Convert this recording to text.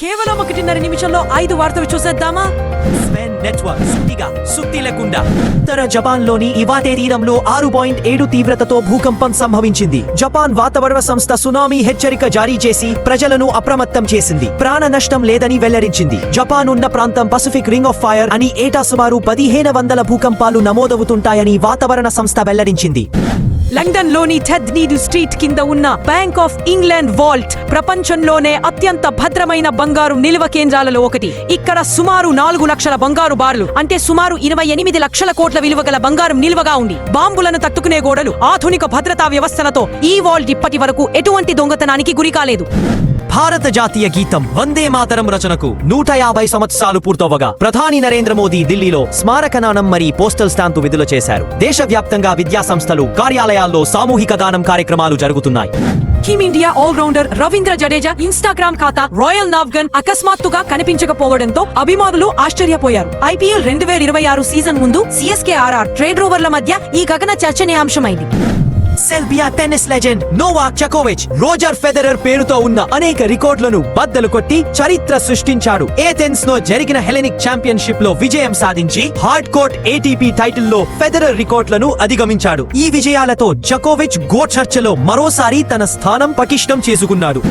కేవలం ఒకటిన్నర నిమిషంలో ఐదు వార్తలు చూసేద్దామా? స్పెన్ నెట్వర్క్ సుత్తిగా సుత్తి లేకుండా. ఉత్తర జపాన్లోని ఇవాటే తీరంలో ఆరు పాయింట్ ఏడు తీవ్రతతో భూకంపం సంభవించింది. జపాన్ వాతావరణ సంస్థ సునామీ హెచ్చరిక జారీ చేసి ప్రజలను అప్రమత్తం చేసింది. ప్రాణ నష్టం లేదని వెల్లడించింది. జపాన్ ఉన్న ప్రాంతం పసిఫిక్ రింగ్ ఆఫ్ ఫైర్ అని ఏటా సుమారు పదిహేను వందల భూకంపాలు నమోదవుతుంటాయని వాతావరణ సంస్థ వెల్లడించింది. లండన్లోని టెడ్ నీడు స్ట్రీట్ కింద ఉన్న బ్యాంక్ ఆఫ్ ఇంగ్లాండ్ వాల్ట్ ప్రపంచంలోనే అత్యంత భద్రమైన బంగారు నిల్వ కేంద్రాలలో ఒకటి. ఇక్కడ సుమారు నాలుగు లక్షల బంగారు బార్లు అంటే సుమారు ఇరవై ఎనిమిది లక్షల కోట్ల విలువ గల బంగారం నిల్వగా ఉంది బాంబులను తట్టుకునే గోడలు ఆధునిక భద్రతా వ్యవస్థలతో ఈ వాల్ట్ ఇప్పటి వరకు ఎటువంటి దొంగతనానికి గురికాలేదు. భారత జాతీయ గీతం వందే మాతరం రచనకు నూట యాభై సంవత్సరాలు పూర్తవగా ప్రధాని నరేంద్ర మోదీ ఢిల్లీలో స్మారక నాణం మరియు పోస్టల్ స్టాంపు విడుదల చేశారు. దేశవ్యాప్తంగా విద్యా సంస్థలు కార్యాలయాల్లో సామూహిక దానం కార్యక్రమాలు జరుగుతున్నాయి. Team India allrounder Ravindra Jadeja Instagram ఖాతా రాయల్ నావ్గన్ అకస్మాత్తుగా కనిపించకపోవడంతో అభిమానులు ఆశ్చర్యపోయారు. ఐపీఎల్ రెండు వేల ఇరవై ఆరు సీజన్ ముందు సిఎస్కే ఆర్ఆర్ ట్రేడ్ రోవర్ల మధ్య ఈ గగన చర్చనీయాంశమైంది. సెల్బియా టెన్నిస్ లెజెండ్ నోవాక్ చకోవిచ్ రోజర్ ఫెదరర్ పేరుతో ఉన్న అనేక రికార్డులను బద్దలు కొట్టి చరిత్ర సృష్టించాడు. ఏథెన్స్లో జరిగిన హెలెనిక్ ఛాంపియన్షిప్లో విజయం సాధించి హార్డ్ కోర్ట్ ఏటీపీ టైటిల్లో ఫెదరర్ రికార్డులను అధిగమించాడు. ఈ విజయాలతో జకోవిచ్ గో చర్చలో మరోసారి తన స్థానం పటిష్టం చేసుకున్నాడు.